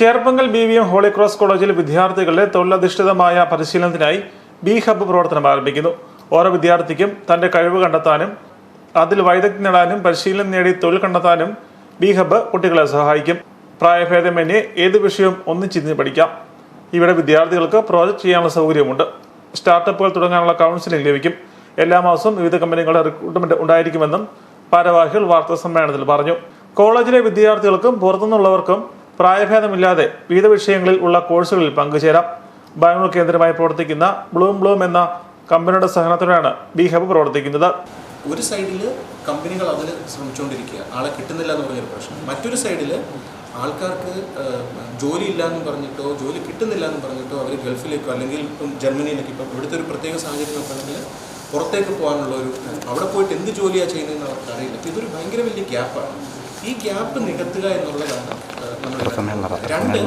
Cherpunkal B V M holy cross കോളേജിൽ വിദ്യാർത്ഥികളുടെ തൊഴിലധിഷ്ഠിതമായ പരിശീലനത്തിനായി ബി ഹബ്ബ് പ്രവർത്തനം ആരംഭിക്കുന്നു. ഓരോ വിദ്യാർത്ഥിക്കും തന്റെ കഴിവ് കണ്ടെത്താനും അതിൽ വൈദഗ്ധ്യം നേടാനും പരിശീലനം നേടി തൊഴിൽ കണ്ടെത്താനും ബി ഹബ്ബ് കുട്ടികളെ സഹായിക്കും. പ്രായഭേദമന്യേ ഏത് വിഷയവും ഒന്നിച്ചിരുന്ന് പഠിക്കാം. ഇവിടെ വിദ്യാർത്ഥികൾക്ക് പ്രോജക്റ്റ് ചെയ്യാനുള്ള സൗകര്യമുണ്ട്. സ്റ്റാർട്ടപ്പുകൾ തുടങ്ങാനുള്ള കൗൺസിലിംഗ് ലഭിക്കും. എല്ലാ മാസവും വിവിധ കമ്പനികളുടെ റിക്രൂട്ട്മെന്റ് ഉണ്ടായിരിക്കുമെന്നും ഭാരവാഹികൾ വാർത്താ സമ്മേളനത്തിൽ പറഞ്ഞു. കോളേജിലെ വിദ്യാർത്ഥികൾക്കും പുറത്തുനിന്നുള്ളവർക്കും പ്രായഭേദമില്ലാതെ വിവിധ വിഷയങ്ങളിൽ ഉള്ള കോഴ്സുകളിൽ പങ്കുചേരാം. ബാംഗ്ലൂർ കേന്ദ്രമായി പ്രവർത്തിക്കുന്ന ബ്ലൂം ബ്ലൂം എന്ന കമ്പനിയുടെ സഹനത്തോടെയാണ് ബി ഹബ് പ്രവർത്തിക്കുന്നത്. ഒരു സൈഡിൽ കമ്പനികൾ അതിന് ശ്രമിച്ചുകൊണ്ടിരിക്കുക. ആളെ കിട്ടുന്നില്ല എന്ന് പറഞ്ഞൊരു പ്രശ്നം. മറ്റൊരു സൈഡിൽ ആൾക്കാർക്ക് ജോലി ഇല്ല എന്ന് പറഞ്ഞിട്ടോ ജോലി കിട്ടുന്നില്ല എന്ന് പറഞ്ഞിട്ടോ അവർ ഗൾഫിലേക്കോ അല്ലെങ്കിൽ ഇപ്പം ജർമ്മനിയിലേക്ക് ഇപ്പം ഇവിടുത്തെ ഒരു പ്രത്യേക സാഹചര്യം നോക്കുകയാണെങ്കിൽ പുറത്തേക്ക് പോകാനുള്ള ഒരു അവിടെ പോയിട്ട് എന്ത് ജോലിയാണ് ചെയ്യുന്നതെന്ന് അവർക്ക് അറിയില്ല. ഇതൊരു ഭയങ്കര വലിയ ഗ്യാപ്പാണ്. ഈ ഗ്യാപ്പ് നികത്തുക എന്നുള്ളതാണ് രണ്ട്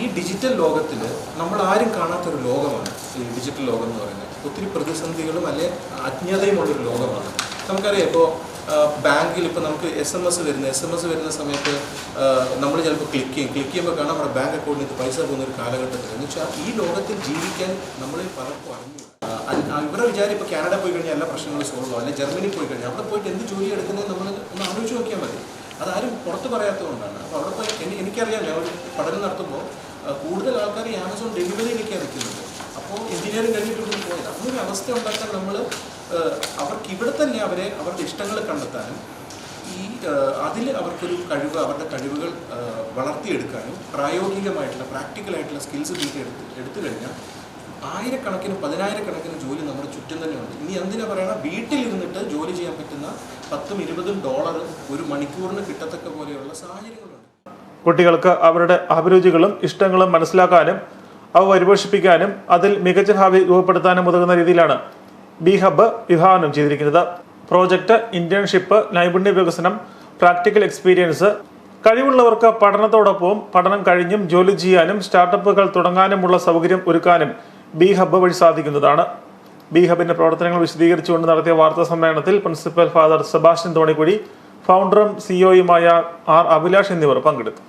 ഈ ഡിജിറ്റൽ ലോകത്തിൽ നമ്മൾ ആരും കാണാത്തൊരു ലോകമാണ് ഈ ഡിജിറ്റൽ ലോകം എന്ന് പറയുന്നത്. ഒത്തിരി പ്രതിസന്ധികളും അല്ലെ അജ്ഞതയുമുള്ളൊരു ലോകമാണ്. നമുക്കറിയാം ഇപ്പോൾ ബാങ്കിൽ ഇപ്പോൾ നമുക്ക് എസ് എം എസ് വരുന്ന എസ് എം എസ് വരുന്ന സമയത്ത് നമ്മൾ ചിലപ്പോൾ ക്ലിക്ക് ചെയ്യും. ക്ലിക്ക് ചെയ്യുമ്പോൾ കാണാം നമ്മുടെ ബാങ്ക് അക്കൗണ്ടിൽ നിന്ന് പൈസ പോകുന്ന ഒരു കാലഘട്ടത്തിൽ എന്ന് വെച്ചാൽ ഈ ലോകത്തിൽ ജീവിക്കാൻ നമ്മൾ പലർക്കും അറിഞ്ഞു ഇവരുടെ വിചാരം ഇപ്പോൾ കാനഡ പോയി കഴിഞ്ഞാൽ എല്ലാ പ്രശ്നങ്ങളും സോൾവ് ആവും. അല്ലെങ്കിൽ ജർമ്മനി പോയി കഴിഞ്ഞാൽ അവിടെ പോയിട്ട് എന്ത് ജോലി എടുക്കുന്നത് നമ്മൾ ഒന്ന് ആലോചിച്ച് നോക്കിയാൽ മതി. അതാരും പുറത്ത് പറയാത്തതുകൊണ്ടാണ്. അപ്പോൾ അവിടെ പോയി എനിക്ക് എനിക്കറിയാം ഞാൻ ഒരു പഠനം നടത്തുമ്പോൾ കൂടുതൽ ആൾക്കാർ ഈ ആമസോൺ ഡെലിവറിയിലേക്കാണ് നിൽക്കുന്നത്. അപ്പോൾ എഞ്ചിനീയറിംഗ് കഴിഞ്ഞിട്ട് ഇവിടെ പോയത് അങ്ങനെ അവസ്ഥ ഉണ്ടാക്കാൻ നമ്മൾ അവർക്ക് ഇവിടെ തന്നെ അവരെ അവരുടെ ഇഷ്ടങ്ങൾ കണ്ടെത്താനും ഈ അതിൽ അവർക്കൊരു കഴിവ് അവരുടെ കഴിവുകൾ വളർത്തിയെടുക്കാനും പ്രായോഗികമായിട്ടുള്ള പ്രാക്ടിക്കലായിട്ടുള്ള സ്കിൽസ് എടുത്ത് എടുത്തു കഴിഞ്ഞാൽ ആയിരക്കണക്കിന് പതിനായിരക്കണക്കിന് ജോലി നമ്മുടെ ചുറ്റും തന്നെയുണ്ട് ഇനി എന്തിനാ പറയണ? വീട്ടിലിരുന്നിട്ട് ജോലി പത്തും ഇരുപതും ഡോളർ ഒരു മണിക്കൂറിന് കിട്ടത്തക്ക പോലെയുള്ള സാഹചര്യങ്ങളുണ്ട്. കുട്ടികൾക്ക് അവരുടെ അഭിരുചികളും ഇഷ്ടങ്ങളും മനസ്സിലാക്കാനും അവ പരിപോഷിപ്പിക്കാനും അതിൽ മികച്ച ഭാവി രൂപപ്പെടുത്താനും ഉതകുന്ന രീതിയിലാണ് ബി ഹബ് വിഭാവനം ചെയ്തിരിക്കുന്നത്. പ്രോജക്റ്റ് ഇന്റേൺഷിപ്പ് നൈപുണ്യ വികസനം പ്രാക്ടിക്കൽ എക്സ്പീരിയൻസ് കഴിവുള്ളവർക്ക് പഠനത്തോടൊപ്പം പഠനം കഴിഞ്ഞും ജോലി ചെയ്യാനും സ്റ്റാർട്ടപ്പുകൾ തുടങ്ങാനുമുള്ള സൗകര്യം ഒരുക്കാനും ബി ഹബ്ബ് വഴി സാധിക്കുന്നതാണ്. ബി ഹബിന്റെ പ്രവർത്തനങ്ങൾ വിശദീകരിച്ചുകൊണ്ട് നടത്തിയ വാർത്താ സമ്മേളനത്തിൽ പ്രിൻസിപ്പൽ ഫാദർ സെബാസ്റ്റ്യൻ തോണിക്കുഴി ഫൗണ്ടറും സിഇഒയുമായ ആർ അഭിലാഷ് എന്നിവർ പങ്കെടുത്തു.